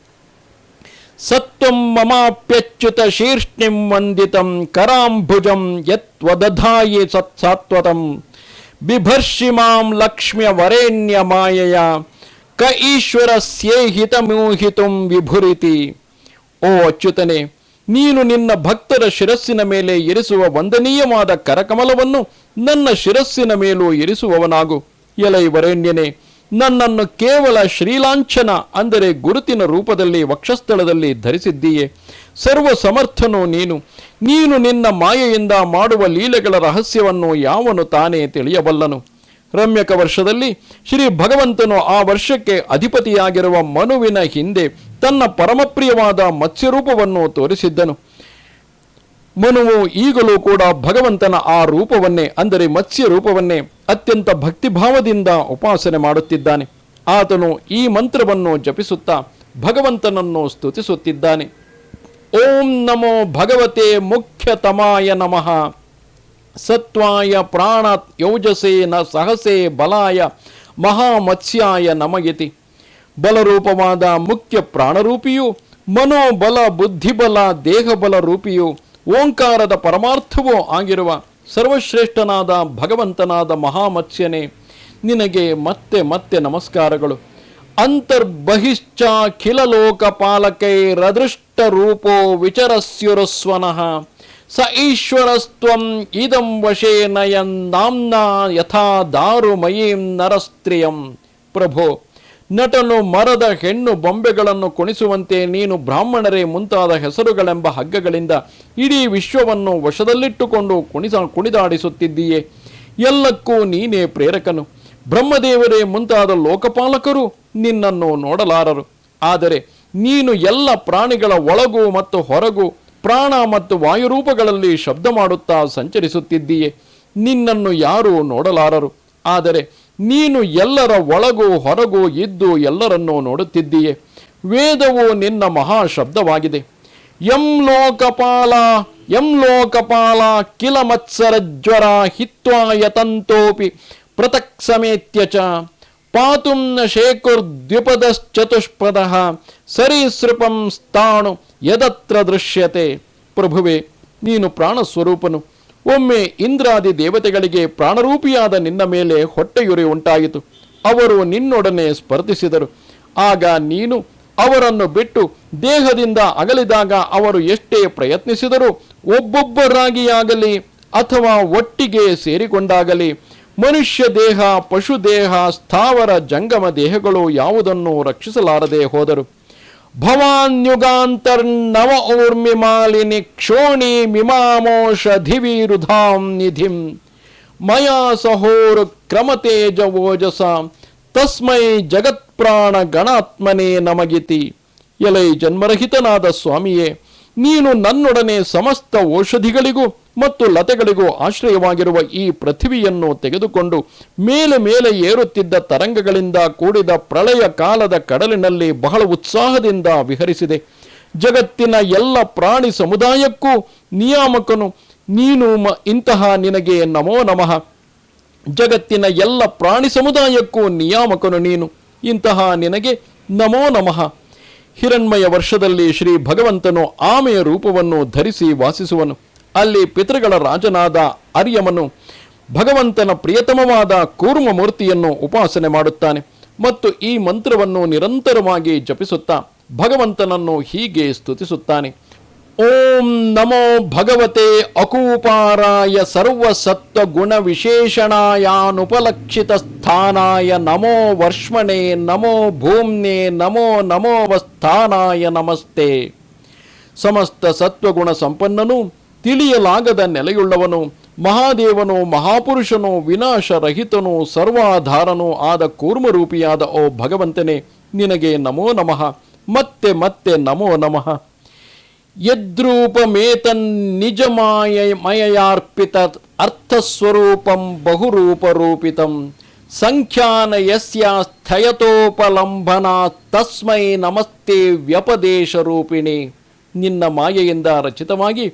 ಸತ್ವಂ ಮಮಾಪ್ಯಚ್ಯುತ ಶೀರ್ಷ್ಣಿಂ ವಂದಿತಂ ಕರಾಂಭುಜಂ ಯತ್ವದಧಾಯಿ ಸತ್ಸಾತ್ವತಂ ಬಿಭರ್ಷಿ ಮಾಂ ಲಕ್ಷ್ಮ್ಯ ವರೇಣ್ಯ ಮಾಯಯ ಕ ಈಶ್ವರ ಸ್ಯೇಹಿತ ಮೋಹಿತುಂ ವಿಭುರಿತಿ. ಓ ಅಚ್ಯುತನೆ ನೀನು ನಿನ್ನ ಭಕ್ತರ ಶಿರಸ್ಸಿನ ಮೇಲೆ ಇರಿಸುವ ವಂದನೀಯವಾದ ಕರಕಮಲವನ್ನು ನನ್ನ ಶಿರಸ್ಸಿನ ಮೇಲೂ ಇರಿಸುವವನಾಗು. ಎಲೈ ವರೇಣ್ಯನೇ ನನ್ನನ್ನು ಕೇವಲ ಶ್ರೀಲಾಂಛನ ಅಂದರೆ ಗುರುತಿನ ರೂಪದಲ್ಲಿ ವಕ್ಷಸ್ಥಳದಲ್ಲಿ ಧರಿಸಿದ್ದೀಯೆ. ಸರ್ವ ಸಮರ್ಥನು ನೀನು. ನೀನು ನಿನ್ನ ಮಾಯೆಯಿಂದ ಮಾಡುವ ಲೀಲೆಗಳ ರಹಸ್ಯವನ್ನು ಯಾವನು ತಾನೇ ತಿಳಿಯಬಲ್ಲನು ರಮ್ಯಕ ವರ್ಷದಲ್ಲಿ ಶ್ರೀ ಭಗವಂತನು ಆ ವರ್ಷಕ್ಕೆ ಅಧಿಪತಿಯಾಗಿರುವ ಮನುವಿನ ಹಿಂದೆ ತನ್ನ ಪರಮಪ್ರಿಯವಾದ ಮತ್ಸ್ಯರೂಪವನ್ನು ತೋರಿಸಿದ್ದನು. ಮನುವು ಈಗಲೂ ಕೂಡ ಭಗವಂತನ ಆ ರೂಪವನ್ನೇ, ಅಂದರೆ ಮತ್ಸ್ಯ ರೂಪವನ್ನೇ ಅತ್ಯಂತ ಭಕ್ತಿಭಾವದಿಂದ ಉಪಾಸನೆ ಮಾಡುತ್ತಿದ್ದಾನೆ. ಆತನು ಈ ಮಂತ್ರವನ್ನು ಜಪಿಸುತ್ತಾ ಭಗವಂತನನ್ನು ಸ್ತುತಿಸುತ್ತಿದ್ದಾನೆ. ಓಂ ನಮೋ ಭಗವತೆ ಮುಖ್ಯತಮಾಯ ನಮಃ. ಸತ್ವಾಯ ಪ್ರಾಣ ಯೌಜಸೇ ಸಹಸೇ ಸಹಸೆ ಬಲಾಯ ಮಹಾಮತ್ಸ್ಯಾಯ ನಮಯತಿ. ಬಲರೂಪವಾದ ಮುಖ್ಯ ಪ್ರಾಣರೂಪಿಯು, ಮನೋಬಲ, ಬುದ್ಧಿಬಲ, ದೇಹಬಲ ರೂಪಿಯು, ಓಂಕಾರದ ಪರಮಾರ್ಥವೂ ಆಗಿರುವ ಸರ್ವಶ್ರೇಷ್ಠನಾದ ಭಗವಂತನಾದ ಮಹಾಮತ್ಸ್ಯನೇ, ನಿನಗೆ ಮತ್ತೆ ಮತ್ತೆ ನಮಸ್ಕಾರಗಳು. ಅಂತರ್ಬಹಿಶ್ಚಾಖಿಲ ಲೋಕಪಾಲಕೈರದೃಷ್ಟ ರೂಪೋ ವಿಚರಸ್ಯುರಸ್ವನಃ, ಸ ಈಶ್ವರಸ್ತ್ವಂ ಇದಂ ವಶೇ ನಯನ್, ನಾಮ್ನಾ ಯಥಾ ದಾರುಮಯೀಂ ನರಸ್ತ್ರಿಯಂ. ಪ್ರಭೋ ನಟನು ಮರದ ಹೆಣ್ಣು ಬೊಂಬೆಗಳನ್ನು ಕುಣಿಸುವಂತೆ ನೀನು ಬ್ರಾಹ್ಮಣರೇ ಮುಂತಾದ ಹೆಸರುಗಳೆಂಬ ಹಗ್ಗಗಳಿಂದ ಇಡೀ ವಿಶ್ವವನ್ನು ವಶದಲ್ಲಿಟ್ಟುಕೊಂಡು ಕುಣಿಸ ಕುಣಿದಾಡಿಸುತ್ತಿದ್ದೀಯೇ. ಎಲ್ಲಕ್ಕೂ ನೀನೇ ಪ್ರೇರಕನು. ಬ್ರಹ್ಮದೇವರೇ ಮುಂತಾದ ಲೋಕಪಾಲಕರು ನಿನ್ನನ್ನು ನೋಡಲಾರರು. ಆದರೆ ನೀನು ಎಲ್ಲ ಪ್ರಾಣಿಗಳ ಒಳಗೂ ಮತ್ತು ಹೊರಗೂ, ಪ್ರಾಣ ಮತ್ತು ವಾಯುರೂಪಗಳಲ್ಲಿ ಶಬ್ದ ಮಾಡುತ್ತಾ ಸಂಚರಿಸುತ್ತಿದ್ದೀಯೆ. ನಿನ್ನನ್ನು ಯಾರೂ ನೋಡಲಾರರು. ಆದರೆ ನೀನು ಎಲ್ಲರ ಒಳಗೂ ಹೊರಗೂ ಇದ್ದು ಎಲ್ಲರನ್ನೂ ನೋಡುತ್ತಿದ್ದೀಯೆ. ವೇದವು ನಿನ್ನ ಮಹಾಶಬ್ದವಾಗಿದೆ. ಎಂ ಲೋಕಪಾಲ ಎಂ ಲೋಕಪಾಲ, ಕಿಲ ಮತ್ಸರಜ್ವರ ಹಿತ್ವಾ ಯತಂತೋಪಿ ಪೃಥಕ್ ಸಮೇತ್ಯ ಚ. ಪಾತುಂ ನ ಶೇಕುರ್ದ್ವಿಪದಶ್ಚತುಷ್ಪದ ಸರೀಸೃಪಂ ಸ್ಥಾಣು ಯದತ್ರ ದೃಶ್ಯತೆ. ಪ್ರಭುವೆ, ನೀನು ಪ್ರಾಣಸ್ವರೂಪನು. ಒಮ್ಮೆ ಇಂದ್ರಾದಿ ದೇವತೆಗಳಿಗೆ ಪ್ರಾಣರೂಪಿಯಾದ ನಿನ್ನ ಮೇಲೆ ಹೊಟ್ಟೆಯುರಿ ಉಂಟಾಯಿತು. ಅವರು ನಿನ್ನೊಡನೆ ಸ್ಪರ್ಧಿಸಿದರು. ಆಗ ನೀನು ಅವರನ್ನು ಬಿಟ್ಟು ದೇಹದಿಂದ ಅಗಲಿದಾಗ ಅವರು ಎಷ್ಟೇ ಪ್ರಯತ್ನಿಸಿದರೂ ಒಬ್ಬೊಬ್ಬರಾಗಿಯಾಗಲಿ ಅಥವಾ ಒಟ್ಟಿಗೆ ಸೇರಿಕೊಂಡಾಗಲಿ, ಮನುಷ್ಯ ದೇಹ, ಪಶು ದೇಹ, ಸ್ಥಾವರ, ಜಂಗಮ ದೇಹಗಳು ಯಾವುದನ್ನು ರಕ್ಷಿಸಲಾರದೆ ಹೋದರು. ಭವಾನ್ಯುಗಾಂತರ್ನವ ಊರ್ಮಿ ಮಾಲಿನಿ ಕ್ಷೋಣಿ ಮಿಮಾಮೋಷಧಿವಿರುಧಾಂ ನಿಧಿಂ. ಮಯಾ ಸಹೋರು ಕ್ರಮತೇಜ ಓಜಸ, ತಸ್ಮೈ ಜಗತ್ಪ್ರಾಣ ಗಣಾತ್ಮನೇ ನಮಗಿತಿ. ಎಲೈ ಜನ್ಮರಹಿತನಾದ ಸ್ವಾಮಿಯೇ ನೀನು ನನ್ನೊಡನೆ ಸಮಸ್ತ ಔಷಧಿಗಳಿಗೂ ಮತ್ತು ಲತೆಗಳಿಗೂ ಆಶ್ರಯವಾಗಿರುವ ಈ ಪೃಥ್ವಿಯನ್ನು ತೆಗೆದುಕೊಂಡು ಮೇಲೆ ಮೇಲೆ ಏರುತ್ತಿದ್ದ ತರಂಗಗಳಿಂದ ಕೂಡಿದ ಪ್ರಳಯ ಕಾಲದ ಕಡಲಿನಲ್ಲಿ ಬಹಳ ಉತ್ಸಾಹದಿಂದ ವಿಹರಿಸಿದೆ. ಜಗತ್ತಿನ ಎಲ್ಲ ಪ್ರಾಣಿ ಸಮುದಾಯಕ್ಕೂ ನಿಯಾಮಕನು, ನೀನು ಇಂತಹ ನಿನಗೆ ನಮೋ ನಮಃ. ಜಗತ್ತಿನ ಎಲ್ಲ ಪ್ರಾಣಿ ಸಮುದಾಯಕ್ಕೂ ನಿಯಾಮಕನು ನೀನು. ಇಂತಹ ನಿನಗೆ ನಮೋ ನಮಃ. ಹಿರಣ್ಮಯ ವರ್ಷದಲ್ಲಿ ಶ್ರೀ ಭಗವಂತನು ಆಮೆಯ ರೂಪವನ್ನು ಧರಿಸಿ ವಾಸಿಸುವನು. ಅಲ್ಲಿ ಪಿತೃಗಳ ರಾಜನಾದ ಅರ್ಯಮನು ಭಗವಂತನ ಪ್ರಿಯತಮವಾದ ಕೂರ್ಮ ಮೂರ್ತಿಯನ್ನು ಉಪಾಸನೆ ಮಾಡುತ್ತಾನೆ ಮತ್ತು ಈ ಮಂತ್ರವನ್ನು ನಿರಂತರವಾಗಿ ಜಪಿಸುತ್ತಾ ಭಗವಂತನನ್ನು ಹೀಗೆ ಸ್ತುತಿಸುತ್ತಾನೆ. ಓಂ ನಮೋ ಭಗವತೆ ಅಕೂಪಾರಾಯ ಸರ್ವಸತ್ವ ಗುಣ ವಿಶೇಷಣಾಯಾನುಪಲಕ್ಷಿತ ಸ್ಥಾನಾಯ ನಮೋ ವರ್ಷ್ಮಣೆ, ನಮೋ ಭೂಮ್ನೆ, ನಮೋ ನಮೋ ಸ್ಥಾನಾಯ ನಮಸ್ತೆ. ಸಮಸ್ತ ಸತ್ವಗುಣ ಸಂಪನ್ನನು, ತಿಳಿಯಲಾಗದ ನೆಲೆಯುಳ್ಳವನು, ಮಹಾದೇವನು, ಮಹಾಪುರುಷನು, ವಿನಾಶರಹಿತನು, ಸರ್ವಾಧಾರನೂ ಆದ ಕೂರ್ಮರೂಪಿಯಾದ ಓ ಭಗವಂತನೇ, ನಿನಗೆ ನಮೋ ನಮಃ, ಮತ್ತೆ ಮತ್ತೆ ನಮೋ ನಮಃ. ಮಯಯಾರ್ಪಿತ ಅರ್ಥಸ್ವರೂಪಂ ಬಹುರೂಪರೂಪಿತಂ. ಸಂಖ್ಯಾನ ಸ್ಥಯತೋಪಲಂಬನಾ ಸ್ಥಯತೋಪಲಂಬನ ತಸ್ಮೈ ನಮಸ್ತೆ ವ್ಯಪದೇಶ ರೂಪಿಣಿ ನಿನ್ನ ಮಾಯೆಯಿಂದ ರಚಿತವಾಗಿ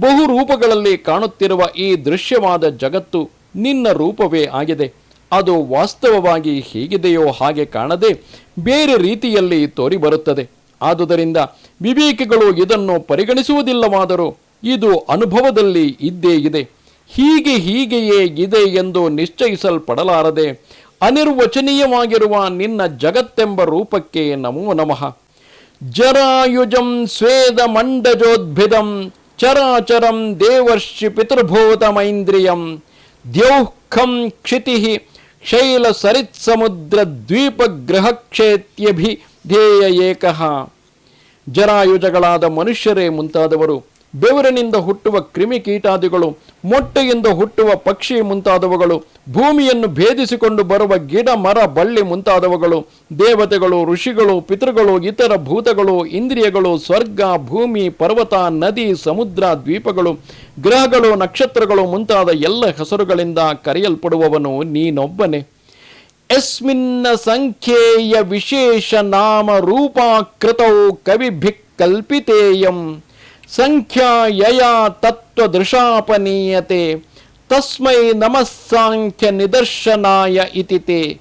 ಬಹು ರೂಪಗಳಲ್ಲಿ ಕಾಣುತ್ತಿರುವ ಈ ದೃಶ್ಯವಾದ ಜಗತ್ತು ನಿನ್ನ ರೂಪವೇ ಆಗಿದೆ. ಅದು ವಾಸ್ತವವಾಗಿ ಹೇಗಿದೆಯೋ ಹಾಗೆ ಕಾಣದೆ ಬೇರೆ ರೀತಿಯಲ್ಲಿ ತೋರಿಬರುತ್ತದೆ. ಆದುದರಿಂದ ವಿವೇಕಿಗಳು ಇದನ್ನು ಪರಿಗಣಿಸುವುದಿಲ್ಲವಾದರೂ ಇದು ಅನುಭವದಲ್ಲಿ ಇದ್ದೇ ಇದೆ. ಹೀಗೆ ಹೀಗೆಯೇ ಇದೆ ಎಂದು ನಿಶ್ಚಯಿಸಲ್ಪಡಲಾರದೆ ಅನಿರ್ವಚನೀಯವಾಗಿರುವ ನಿನ್ನ ಜಗತ್ತೆಂಬ ರೂಪಕ್ಕೆ ನಮೋ ನಮಃ. ಜರಾಯುಜಂ ಸ್ವೇದ ಮಂಡಜೋದ್ಭಿದಂ ಚರಾಚರಂ ದೇವರ್ಷಿ ಪಿತೃಭೂತಮೈಂದ್ರಿಯಂ ದ್ಯೌಃಖಂ ಕ್ಷಿತಿ ಶೈಲ ಕ್ಷೇತ್ಯಭಿಧೇಯ ಏಕಃ. ಜರಾಯುಜಗಳಾದ ಮನುಷ್ಯರೇ ಮುಂತಾದವರು, ಬೆವರಿನಿಂದ ಹುಟ್ಟುವ ಕ್ರಿಮಿಕೀಟಾದಿಗಳು, ಮೊಟ್ಟೆಯಿಂದ ಹುಟ್ಟುವ ಪಕ್ಷಿ ಮುಂತಾದವುಗಳು, ಭೂಮಿಯನ್ನು ಭೇದಿಸಿಕೊಂಡು ಬರುವ ಗಿಡ, ಮರ, ಬಳ್ಳಿ ಮುಂತಾದವುಗಳು, ದೇವತೆಗಳು, ಋಷಿಗಳು, ಪಿತೃಗಳು, ಇತರ ಭೂತಗಳು, ಇಂದ್ರಿಯಗಳು, ಸ್ವರ್ಗ, ಭೂಮಿ, ಪರ್ವತ, ನದಿ, ಸಮುದ್ರ, ದ್ವೀಪಗಳು, ಗ್ರಹಗಳು, ನಕ್ಷತ್ರಗಳು ಮುಂತಾದ ಎಲ್ಲ ಹೆಸರುಗಳಿಂದ ಕರೆಯಲ್ಪಡುವವನು ನೀನೊಬ್ಬನೇ. ಯಸ್ಮಿನ್ನ ಸಂಖ್ಯೇಯ ವಿಶೇಷ ನಾಮ ರೂಪಾಕೃತೌ ಕವಿಭಿಕ್ ಕಲ್ಪಿತೇಯಂ. ಸಂಖ್ಯಾ ಯಯಾ ತತ್ವದೃಶಾಪನೀಯತೆ ತಸ್ಮೈ ನಮಃ ನಿದರ್ಶನಾಯ ಇತಿತೆ.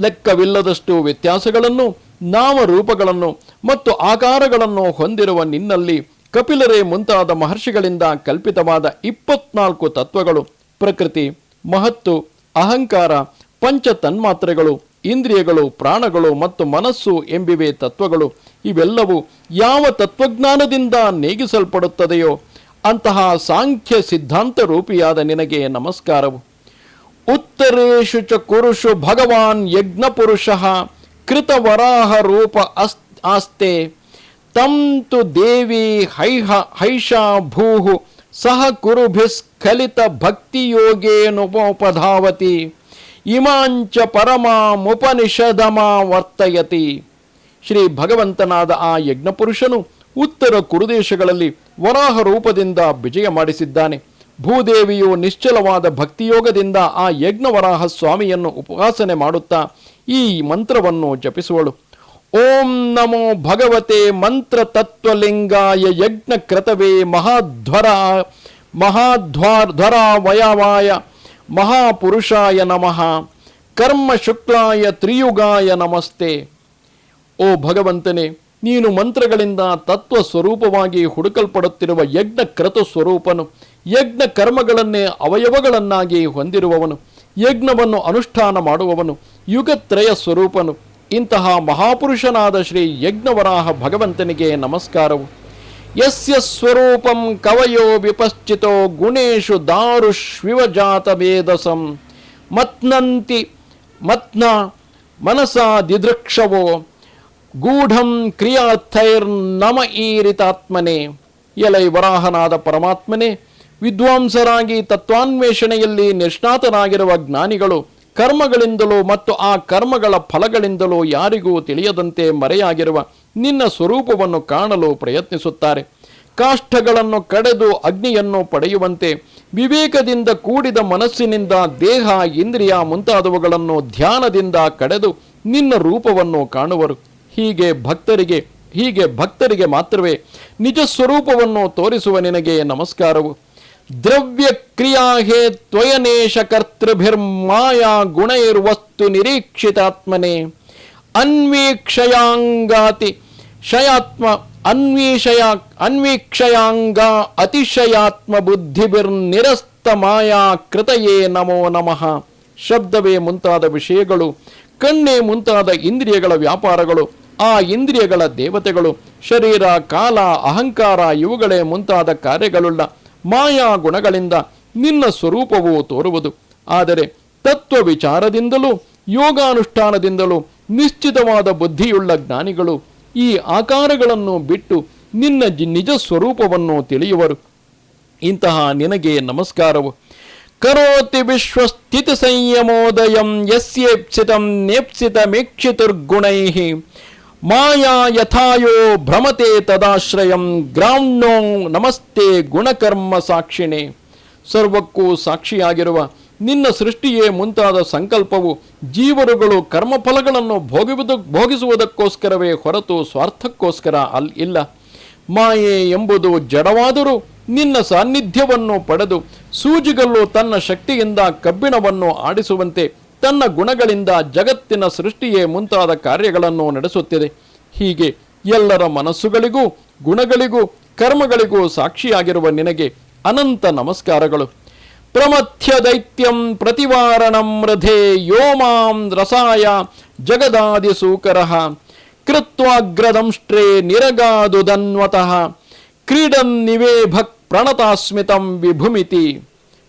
ಲೆಕ್ಕವಿಲ್ಲದಷ್ಟು ವ್ಯತ್ಯಾಸಗಳನ್ನು, ನಾಮರೂಪಗಳನ್ನು ಮತ್ತು ಆಕಾರಗಳನ್ನು ಹೊಂದಿರುವ ನಿನ್ನಲ್ಲಿ ಕಪಿಲರೇ ಮುಂತಾದ ಮಹರ್ಷಿಗಳಿಂದ ಕಲ್ಪಿತವಾದ ಇಪ್ಪತ್ನಾಲ್ಕು ತತ್ವಗಳು ಪ್ರಕೃತಿ, ಮಹತ್ತು ಅಹಂಕಾರ ಪಂಚ ತನ್ಮಾತ್ರೆಗಳು ಇಂದ್ರಿಯಗಳು, ಪ್ರಾಣಗಳು ಮತ್ತು ಮನಸ್ಸು ಎಂಬಿವೆ ತತ್ವಗಳು. ಇವೆಲ್ಲವೂ ಯಾವ ತತ್ವಜ್ಞಾನದಿಂದ ನೇಗಿಸಲ್ಪಡುತ್ತದೆಯೋ ಅಂತಹ ಸಾಂಖ್ಯ ಸಿದ್ಧಾಂತ ರೂಪಿಯಾದ ನಿನಗೆ ನಮಸ್ಕಾರವು. ಉತ್ತರೇಶು ಚ ಕುರುಷು ಭಗವಾನ್ ಯಜ್ಞಪುರುಷಃ ಕೃತವರಾಹ ರೂಪ ಅಸ್, ಆಸ್ತೆ. ತಂ ತು ದೇವಿ ಹೈಹ, ಹೈಷಾ ಭೂಹು ಸಹ ಕುರುಭಿಸ್ಖಲಿತ ಭಕ್ತಿಯೋಗೇನುಪಧಾವತಿ ಇಮಾಂಚ ಪರಮಾಮುಪನಿಷದಮಾ ವರ್ತಯತಿ. ಶ್ರೀ ಭಗವಂತನಾದ ಆ ಯಜ್ಞಪುರುಷನು ಉತ್ತರ ಕುರುದೇಶಗಳಲ್ಲಿ ವರಾಹ ರೂಪದಿಂದ ವಿಜಯ ಮಾಡಿಸಿದ್ದಾನೆ. ಭೂದೇವಿಯು ನಿಶ್ಚಲವಾದ ಭಕ್ತಿಯೋಗದಿಂದ ಆ ಯಜ್ಞವರಾಹ ಸ್ವಾಮಿಯನ್ನು ಉಪಾಸನೆ ಮಾಡುತ್ತಾ ಈ ಮಂತ್ರವನ್ನು ಜಪಿಸುವಳು. ಓಂ ನಮೋ ಭಗವತೆ ಮಂತ್ರ ತತ್ವಲಿಂಗಾಯ ಯಜ್ಞ ಕ್ರತವೇ ಮಹಾಧ್ವರ ಮಹಾಧ್ವಾರ್ ವಯವಾಯ ಮಹಾಪುರುಷಾಯ ನಮಃ. ಕರ್ಮ ಶುಕ್ಲಾಯ ತ್ರಿಯುಗಾಯ ನಮಸ್ತೆ. ಓ ಭಗವಂತನೇ, ನೀನು ಮಂತ್ರಗಳಿಂದ ತತ್ವ ಸ್ವರೂಪವಾಗಿ ಹುಡುಕಲ್ಪಡುತ್ತಿರುವ ಯಜ್ಞ ಕ್ರತ ಸ್ವರೂಪನು, ಯಜ್ಞ ಕರ್ಮಗಳನ್ನೇ ಅವಯವಗಳನ್ನಾಗಿ ಹೊಂದಿರುವವನು, ಯಜ್ಞವನ್ನು ಅನುಷ್ಠಾನ ಮಾಡುವವನು, ಯುಗತ್ರಯ ಸ್ವರೂಪನು ಇಂತಹ ಮಹಾಪುರುಷನಾದ ಶ್ರೀ ಯಜ್ಞವರಾಹ ಭಗವಂತನಿಗೆ ನಮಸ್ಕಾರವು. ಯಸ್ಯ ಸ್ವರೂಪಂ ಕವಯೋ ವಿಪಶ್ಚಿತೋ ಗುಣೇಶು ದಾರುಷ್ವಿವಜಾತ ವೇದಸಂ. ಮತ್ನಂತಿ, ಮತ್ನ, ಮನಸ ದಿದೃಕ್ಷವೋ. ಗೂಢಂ ಕ್ರಿಯಾರ್ಥೈರ್ನಮ ಈರಿತಾತ್ಮನೆ. ಎಲೈ ವರಾಹನಾದ ಪರಮಾತ್ಮನೇ, ವಿದ್ವಾಂಸರಾಗಿ ತತ್ವಾನ್ವೇಷಣೆಯಲ್ಲಿ ನಿಷ್ಣಾತನಾಗಿರುವ ಜ್ಞಾನಿಗಳು ಕರ್ಮಗಳಿಂದಲೂ ಮತ್ತು ಆ ಕರ್ಮಗಳ ಫಲಗಳಿಂದಲೋ ಯಾರಿಗೂ ತಿಳಿಯದಂತೆ ಮರೆಯಾಗಿರುವ ನಿನ್ನ ಸ್ವರೂಪವನ್ನು ಕಾಣಲು ಪ್ರಯತ್ನಿಸುತ್ತಾರೆ. ಕಾಷ್ಟಗಳನ್ನು ಕಡೆದು ಅಗ್ನಿಯನ್ನು ಪಡೆಯುವಂತೆ ವಿವೇಕದಿಂದ ಕೂಡಿದ ಮನಸ್ಸಿನಿಂದ ದೇಹ, ಇಂದ್ರಿಯ ಮುಂತಾದವುಗಳನ್ನು ಧ್ಯಾನದಿಂದ ಕಡೆದು ನಿನ್ನ ರೂಪವನ್ನು ಕಾಣುವರು. ಹೀಗೆ ಭಕ್ತರಿಗೆ ಹೀಗೆ ಭಕ್ತರಿಗೆ ಮಾತ್ರವೇ ನಿಜ ಸ್ವರೂಪವನ್ನು ತೋರಿಸುವ ನಿನಗೆ ನಮಸ್ಕಾರವು. ದ್ರವ್ಯ ಕ್ರಿಯಾಹೇ ತ್ವಯನೇಶ ಕರ್ತೃಭಿರ್ಮಾಯಾ ಗುಣೈರ್ವಸ್ತು ನಿರೀಕ್ಷಿತಾತ್ಮನೆ ಅನ್ವೀಕ್ಷಯಾಂಗಾತಿ ಶಯಾತ್ಮ ಅನ್ವೀಷಯ ಅನ್ವೀಕ್ಷಯಾಂಗ ಅತಿಶಯಾತ್ಮ ಬುದ್ಧಿಭಿರ್ನಿರಸ್ತ ಮಾಯಾ ಕೃತಯೇ ನಮೋ ನಮಃ. ಶಬ್ದವೇ ಮುಂತಾದ ವಿಷಯಗಳು, ಕಣ್ಣೇ ಮುಂತಾದ ಇಂದ್ರಿಯಗಳ ವ್ಯಾಪಾರಗಳು, ಆ ಇಂದ್ರಿಯಗಳ ದೇವತೆಗಳು, ಶರೀರ, ಕಾಲ, ಅಹಂಕಾರ ಇವುಗಳೇ ಮುಂತಾದ ಕಾರ್ಯಗಳುಳ್ಳ ಮಾಯಾ ಗುಣಗಳಿಂದ ನಿನ್ನ ಸ್ವರೂಪವು ತೋರುವುದು. ಆದರೆ ತತ್ವ ವಿಚಾರದಿಂದಲೂ ಯೋಗಾನುಷ್ಠಾನದಿಂದಲೂ ನಿಶ್ಚಿತವಾದ ಬುದ್ಧಿಯುಳ್ಳ ಜ್ಞಾನಿಗಳು ಈ ಆಕಾರಗಳನ್ನು ಬಿಟ್ಟು ನಿನ್ನ ನಿಜ ಸ್ವರೂಪವನ್ನು ತಿಳಿಯುವರು. ಇಂತಹ ನಿನಗೆ ನಮಸ್ಕಾರವು. ಕರೋತಿ ವಿಶ್ವಸ್ಥಿತಿ ಸಂಯಮೋದಯಂ ಯಸ್ಯೇಪ್ಸಿತಂ ನೇಪ್ಸಿತಮೇಕ್ಷಿತುರ್ಗುಣೈ ಮಾಯಾ ಯಥಾಯೋ ಭ್ರಮತೆ ತದಾಶ್ರಯಂ ಗ್ರಾಮ್ನೋ ನಮಸ್ತೆ ಗುಣಕರ್ಮ ಸಾಕ್ಷಿಣೆ. ಸರ್ವಕ್ಕೂ ಸಾಕ್ಷಿಯಾಗಿರುವ ನಿನ್ನ ಸೃಷ್ಟಿಯೇ ಮುಂತಾದ ಸಂಕಲ್ಪವು ಜೀವರುಗಳು ಕರ್ಮಫಲಗಳನ್ನು ಭೋಗುವುದು ಭೋಗಿಸುವುದಕ್ಕೋಸ್ಕರವೇ ಹೊರತು ಸ್ವಾರ್ಥಕ್ಕೋಸ್ಕರ ಅಲ್ ಇಲ್ಲ. ಮಾಯೆ ಎಂಬುದು ಜಡವಾದರೂ ನಿನ್ನ ಸಾನ್ನಿಧ್ಯವನ್ನು ಪಡೆದು ಸೂಜಿಗಲ್ಲು ತನ್ನ ಶಕ್ತಿಯಿಂದ ಕಬ್ಬಿಣವನ್ನು ಆಡಿಸುವಂತೆ ತನ್ನ ಗುಣಗಳಿಂದ ಜಗತ್ತಿನ ಸೃಷ್ಟಿಯೇ ಮುಂತಾದ ಕಾರ್ಯಗಳನ್ನು ನಡೆಸುತ್ತಿದೆ. ಹೀಗೆ ಎಲ್ಲರ ಮನಸ್ಸುಗಳಿಗೂ, ಗುಣಗಳಿಗೂ, ಕರ್ಮಗಳಿಗೂ ಸಾಕ್ಷಿಯಾಗಿರುವ ನಿನಗೆ ಅನಂತ ನಮಸ್ಕಾರಗಳು. ಪ್ರಮಥ್ಯ ದೈತ್ಯಂ ಪ್ರತಿವಾರಣಂ ರಥೇ ಯೋ ಮಾಂ ರಸಾಯ ಜಗದಾದಿಸೂಕರಃ ಕೃತ್ವಾಗ್ರದಂಷ್ಟ್ರೇ ನಿರಗಾದುದನ್ವತಃ. ಕ್ರೀಡನ್ ನಿವೇಭಕ್ ಪ್ರಣತಾಸ್ಮಿತಂ ವಿಭುಮಿತಿ.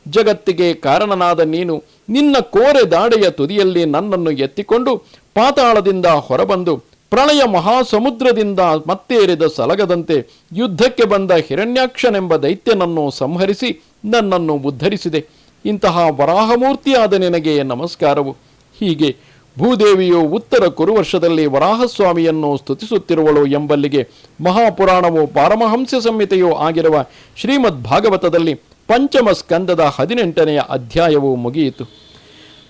ಜಗತ್ತಿಗೆ ಕಾರಣನಾದ ನೀನು ನಿನ್ನ ಕೋರೆ ದಾಡೆಯ ತುದಿಯಲ್ಲಿ ನನ್ನನ್ನು ಎತ್ತಿಕೊಂಡು ಪಾತಾಳದಿಂದ ಹೊರಬಂದು ಪ್ರಳಯ ಮಹಾಸಮುದ್ರದಿಂದ ಮತ್ತೇರಿದ ಸಲಗದಂತೆ ಯುದ್ಧಕ್ಕೆ ಬಂದ ಹಿರಣ್ಯಾಕ್ಷನೆಂಬ ದೈತ್ಯನನ್ನು ಸಂಹರಿಸಿ ನನ್ನನ್ನು ಉದ್ಧರಿಸಿದೆ. ಇಂತಹ ವರಾಹಮೂರ್ತಿಯಾದ ನಿನಗೆ ನಮಸ್ಕಾರವು. ಹೀಗೆ ಭೂದೇವಿಯು ಉತ್ತರ ಕುರುವರ್ಷದಲ್ಲಿ ವರಾಹಸ್ವಾಮಿಯನ್ನು ಸ್ತುತಿಸುತ್ತಿರುವಳು ಎಂಬಲ್ಲಿಗೆ ಮಹಾಪುರಾಣವು ಪಾರಮಹಂಸ ಸಂಹಿತೆಯೂ ಆಗಿರುವ ಶ್ರೀಮದ್ ಭಾಗವತದಲ್ಲಿ ಪಂಚಮ ಸ್ಕಂದದ ಹದಿನೆಂಟನೆಯ ಅಧ್ಯಾಯವು ಮುಗಿಯಿತು.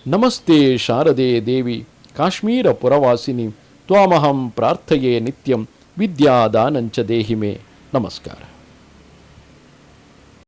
ನಮಸ್ತೆ ಶಾರದೆ ದೇವಿ, ಕಾಶ್ಮೀರ ಪುರವಾಸಿನಿ, ತ್ವಾಮಹಂ ಪ್ರಾರ್ಥಯೇ ನಿತ್ಯಂ ವಿದ್ಯಾದಾನಂಚ ದೇಹಿಮೆ. ನಮಸ್ಕಾರ.